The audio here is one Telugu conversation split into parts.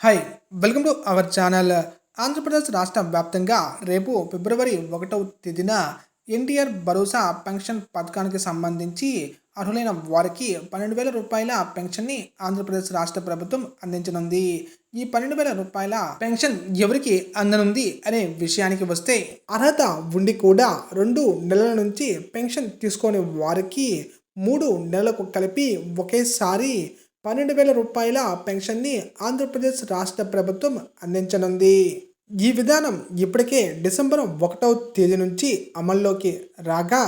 Hi welcome to our channel Andhra Pradesh రాష్ట్ర వ్యాప్తంగా రేపు ఫిబ్రవరి ఒకటవ తేదీన ఎన్టీఆర్ భరోసా పెన్షన్ పథకానికి సంబంధించి అర్హులైన వారికి పన్నెండు వేల రూపాయల పెన్షన్ని ఆంధ్రప్రదేశ్ రాష్ట్ర ప్రభుత్వం అందించనుంది. ఈ పన్నెండు వేల రూపాయల పెన్షన్ ఎవరికి అందనుంది అనే విషయానికి వస్తే అర్హత ఉండి కూడా రెండు నెలల నుంచి పెన్షన్ తీసుకొని వారికి మూడు నెలలకు కలిపి ఒకేసారి పన్నెండు వేల రూపాయల పెన్షన్ని ఆంధ్రప్రదేశ్ రాష్ట్ర ప్రభుత్వం అందించనుంది. ఈ విధానం ఇప్పటికే డిసెంబర్ ఒకటవ తేదీ నుంచి అమల్లోకి రాగా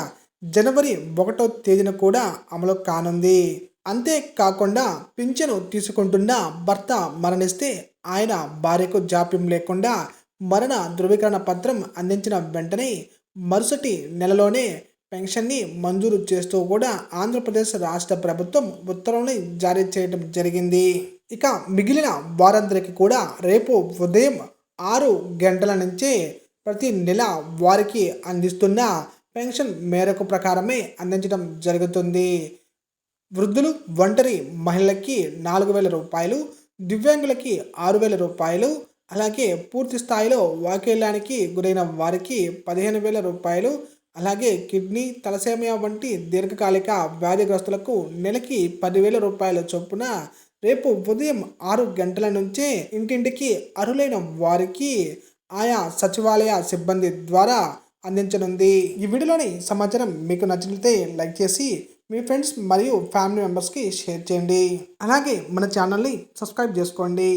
జనవరి ఒకటవ తేదీన కూడా అమలు కానుంది. అంతేకాకుండా పింఛను తీసుకుంటున్న భర్త మరణిస్తే ఆయన భార్యకు జాప్యం లేకుండా మరణ ధృవీకరణ పత్రం అందించిన వెంటనే మరుసటి నెలలోనే పెన్షన్ని మంజూరు చేస్తూ కూడా ఆంధ్రప్రదేశ్ రాష్ట్ర ప్రభుత్వం ఉత్తర్వుల్ని జారీ చేయడం జరిగింది. ఇక మిగిలిన వారందరికీ కూడా రేపు ఉదయం ఆరు గంటల నుంచే ప్రతి నెల వారికి అందిస్తున్న పెన్షన్ మేరకు ప్రకారమే అందించడం జరుగుతుంది. వృద్ధులు ఒంటరి మహిళలకి నాలుగు వేల రూపాయలు దివ్యాంగులకి ఆరు వేల రూపాయలు అలాగే పూర్తి స్థాయిలో వాకేలానికి గురైన వారికి పదిహేను వేల రూపాయలు అలాగే కిడ్నీ తలసేమియా వంటి దీర్ఘకాలిక వ్యాధిగ్రస్తులకు నెలకి పదివేల రూపాయల చొప్పున రేపు ఉదయం ఆరు గంటల నుంచే ఇంటింటికి అర్హులైన వారికి ఆయా సచివాలయ సిబ్బంది ద్వారా అందించనుంది. ఈ వీడియోలోని సమాచారం మీకు నచ్చినట్లయితే లైక్ చేసి మీ ఫ్రెండ్స్ మరియు ఫ్యామిలీ మెంబర్స్కి షేర్ చేయండి. అలాగే మన ఛానల్ని సబ్స్క్రైబ్ చేసుకోండి.